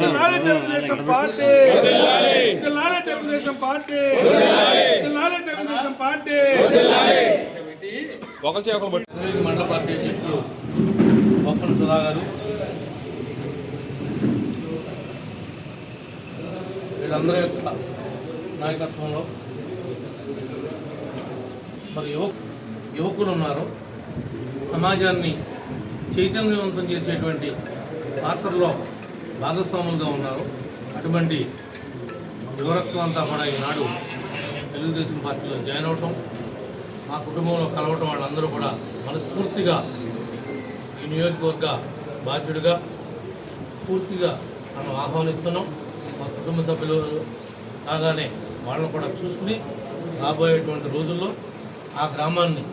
జిల్లాలే Telugu Desam party జిల్లాలే Telugu Desam party జిల్లాలే Telugu Desam party Telugu మండల పార్టీ అధ్యక్షుడు బొప్పన సుధా గారు వీళ్ళందరి యొక్క నాయకత్వంలో మరి యువ యువకులు ఉన్నారు. సమాజాన్ని చైతన్యవంతం చేసేటువంటి పాత్రలో భాగస్వాములుగా ఉన్నారు. అటువంటి యువరత్వం అంతా కూడా ఈనాడు తెలుగుదేశం పార్టీలో జాయిన్ అవటం మా కుటుంబంలో కలవటం వాళ్ళందరూ కూడా మనస్ఫూర్తిగా ఈ నియోజకవర్గ బాధ్యుడిగా పూర్తిగా మనం ఆహ్వానిస్తున్నాం. మా కుటుంబ సభ్యులు కాగానే వాళ్ళని కూడా చూసుకుని రాబోయేటువంటి రోజుల్లో ఆ గ్రామాన్ని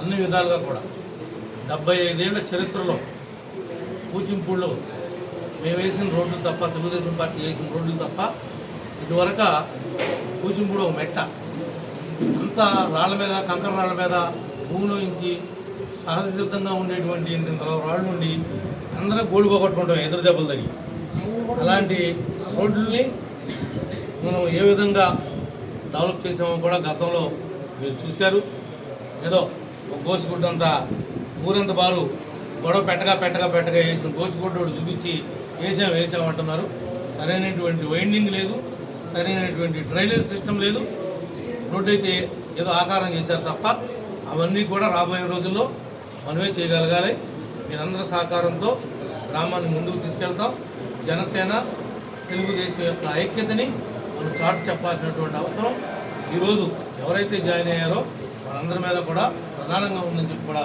అన్ని విధాలుగా కూడా డెబ్బై ఐదేళ్ళ చరిత్రలో కూచింపూడిలో మేము వేసిన రోడ్లు తప్ప తెలుగుదేశం పార్టీ వేసిన రోడ్లు తప్ప ఇదివరక కూచింపూడి ఒక మెట్ట. అంతా రాళ్ళ మీద కంకర రాళ్ళ మీద భూమిలోంచి సహజ సిద్ధంగా ఉండేటువంటి రాళ్ళు ఉండి అందరూ గోడు పోగొట్టుకుంటాం ఎదురు దెబ్బలు తగిలి. అలాంటి రోడ్లని మనం ఏ విధంగా డెవలప్ చేసామో కూడా గతంలో మీరు చూశారు. ఏదో ఒక గోసిగుడ్డంతా ఊరంత వారు గొడవ పెట్టగా పెట్టగా పెట్టగా వేసిన గోసిగుడ్డోడు చూపించి వేసాం వేసాం అంటున్నారు. సరైనటువంటి వైండింగ్ లేదు సరైనటువంటి డ్రైనేజ్ సిస్టమ్ లేదు. రోడ్డు అయితే ఏదో ఆకారం చేశారు తప్ప అవన్నీ కూడా రాబోయే రోజుల్లో మనమే చేయగలగాలి. మీరందరి సహకారంతో గ్రామాన్ని ముందుకు తీసుకెళ్తాం. జనసేన తెలుగుదేశం యొక్క ఐక్యతని మనం చాటు చెప్పాల్సినటువంటి అవసరం. ఈరోజు ఎవరైతే జాయిన్ అయ్యారో వాళ్ళందరి మీద కూడా ప్రధానంగా ఉందని చెప్పి కూడా